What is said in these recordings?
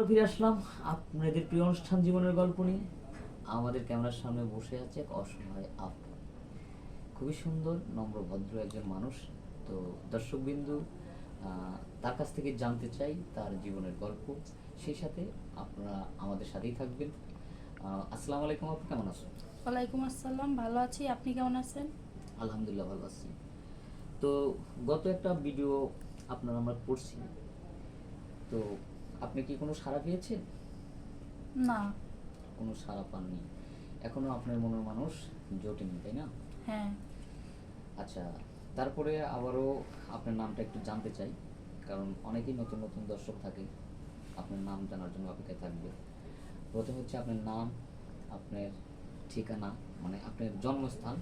আবার ফিরে আসলাম আপনাদের প্রিয় অনুষ্ঠান জীবনের গল্প নিয়ে। আমাদের ক্যামেরার সামনে বসে আছে এক অসহায় আপু খুবই সুন্দর নম্র ভদ্র একজন মানুষ। তো দর্শকবিন্দু তার কাছ থেকে জানতে চাই তার জীবনের গল্প। সেই সাথে আপনারা আমাদের সাথেই থাকবেন। আসসালামু আলাইকুম আপনি কেমন আছেন? ওয়ালাইকুম আসসালাম ভালো আছি। আপনি কেমন আছেন? আলহামদুলিল্লাহ ভালো আছি। তো গত একটা ভিডিও আপনার আমরা পড়ছি তো আপনি কি কোনো সাড়া পেয়েছেন? না। কোনো সাড়া পাননি। এখনও আপনার মনের মানুষ জোটেনি তাই না? হ্যাঁ। আচ্ছা তারপরে আবারও আপনার নামটা একটু জানতে চাই কারণ অনেকেই নতুন নতুন দর্শক থাকে আপনার নাম জানার জন্য অপেক্ষায় থাকবে। প্রথম হচ্ছে আপনার নাম আপনার ঠিকানা মানে আপনার জন্মস্থান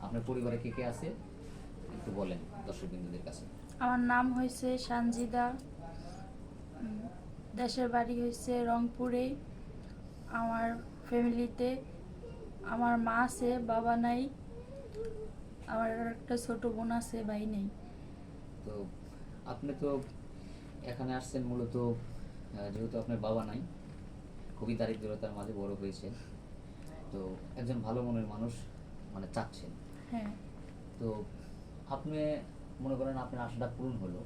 আপনার পরিবারে কে কে আছে একটু বলেন দর্শকবৃন্দদের কাছে। আমার নাম হয়েছে সানজিদা। দেশের বাড়ি হয়েছে রংপুরে। আমার ফ্যামিলিতে আমার মা আছে বাবা নাই। আমার একটা ছোট বোন আছে ভাই নেই। তো আপনি তো এখানে আসছেন মূলত যেহেতু আপনার বাবা নাই। খুবই দারিদ্রতার মাঝে বড় হয়েছে। তো একজন ভালো মনের মানুষ মানে চাচ্ছেন। হ্যাঁ। তো আপনি মনে করেন আপনার আশাটা পূরণ হলো।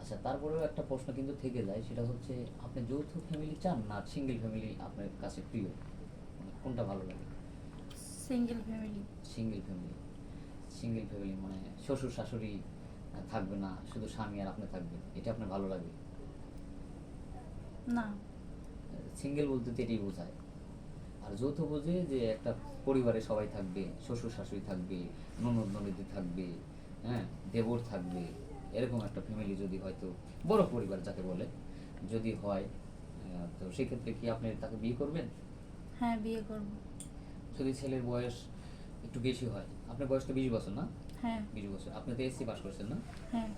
আচ্ছা তারপরেও একটা প্রশ্ন কিন্তু থেকে যায় সেটা হচ্ছে আপনি যৌথ ফ্যামিলি চান না সিঙ্গেল ফ্যামিলি আপনার কাছে প্রিয়? মানে কোনটা ভালো লাগে? Single family single family single family মানে শ্বশুর শাশুড়ি থাকবে না শুধু স্বামী আর আপনি থাকবেন এটা আপনার ভালো লাগে? না। সিঙ্গেল বলতে তো এটাই বোঝায়। আর যৌথ বোঝে যে একটা পরিবারে সবাই থাকবে শ্বশুর শাশুড়ি থাকবে ননদ ননদি থাকবে হ্যাঁ দেবর থাকবে এরকম একটা ফ্যামিলি যদি হয়তো বড় পরিবার যাকে বলে যদি হয় তো সেক্ষেত্রে কি আপনি তাকে বিয়ে করবেন? হ্যাঁ বিয়ে করব। যদি ছেলের বয়স একটু বেশি হয় আপনার বয়স তো বিশ বছর না? হ্যাঁ। বিশ বছর। আপনি তো এসসি পাস করছেন না? হ্যাঁ।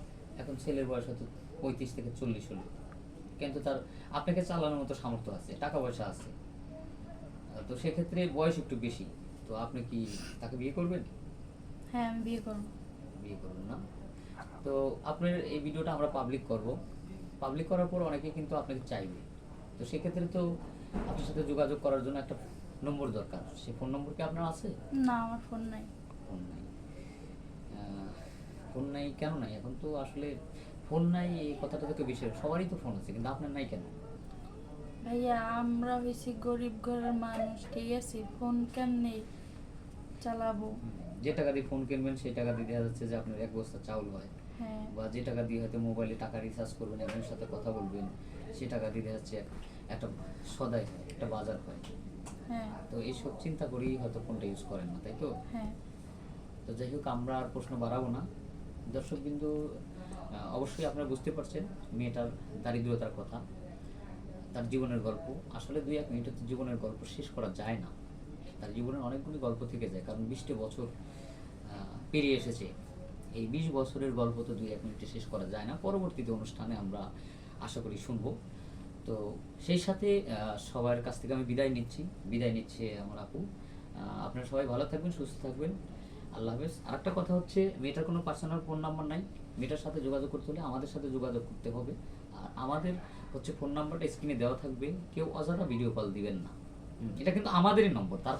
এখন ছেলের বয়স হয়তো পঁয়ত্রিশ থেকে চল্লিশ হলো। কিন্তু তার আপনাকে চালানোর মতো সামর্থ্য আছে টাকা পয়সা আছে। তো সেক্ষেত্রে বয়স একটু বেশি তো আপনি কি তাকে বিয়ে করবেন? হ্যাঁ আমি বিয়ে করব। বিয়ে করবেন না? তো আপনার এই ভিডিওটা আমরা পাবলিক করব। পাবলিক করার পর অনেকে কিন্তু আপনাকে চাইবে। তো সেক্ষেত্রে তো আপনার সাথে যোগাযোগ করার জন্য একটা নম্বর দরকার। সেই ফোন নম্বর কি আপনার আছে? না আমার ফোন নাই। ফোন নাই। ফোন নাই কেন নাই? এখন তো আসলে ফোন নাই এই কথাটা তো বিষয় সবারই তো ফোন আছে কিন্তু আপনার নাই কেন? ভাইয়া আমরা হয়েছি গরিব ঘরের মানুষ ঠিক আছে? ফোন কেমনে চালাবো? যে টাকা দিয়ে ফোন কিনবেন সেই টাকা দিয়ে দেখা যাচ্ছে যে আপনার এক বস্তা চাউল হয়। হ্যাঁ। বা যে টাকা দিয়ে হয়তো মোবাইলে টাকা রিচার্জ করবেন একজনের সাথে কথা বলবেন সে টাকা দিয়ে দেখা যাচ্ছে একটা সদাই হয় একটা বাজার হয়। হ্যাঁ। তো এইসব চিন্তা করেই হয়তো ফোনটা ইউজ করেন না তাই তো? হ্যাঁ। তো যাই হোক আমরা আর প্রশ্ন বাড়াবো না। দর্শক বিন্দু অবশ্যই আপনারা বুঝতে পারছেন মেয়েটার দারিদ্রতার কথা তার জীবনের গল্প। আসলে দুই এক মিনিটে জীবনের গল্প শেষ করা যায় না। তার জীবনের অনেকগুলি গল্প থেকে যায়, কারণ বিশটি বছর পেরিয়ে এসেছে। এই বিশ বছরের গল্প তো দুই এক মিনিটে শেষ করা যায় না। পরবর্তীতে অনুষ্ঠানে আমরা আশা করি শুনব। তো সেই সাথে সবার কাছ থেকে আমি বিদায় নিচ্ছি। বিদায় নিচ্ছে আমার আপু। আপনারা সবাই ভালো থাকবেন, সুস্থ থাকবেন। আল্লাহ হাফেজ। আর একটা কথা হচ্ছে, মেয়েটার কোনো পার্সোনাল ফোন নাম্বার নাই। মেয়েটার সাথে যোগাযোগ করতে হলে আমাদের সাথে যোগাযোগ করতে হবে। আর আমাদের হচ্ছে ফোন নাম্বারটা স্ক্রিনে দেওয়া থাকবে। কেউ অজানা ভিডিও কল দিবেন না। এটা কিন্তু আমাদেরই নম্বর তার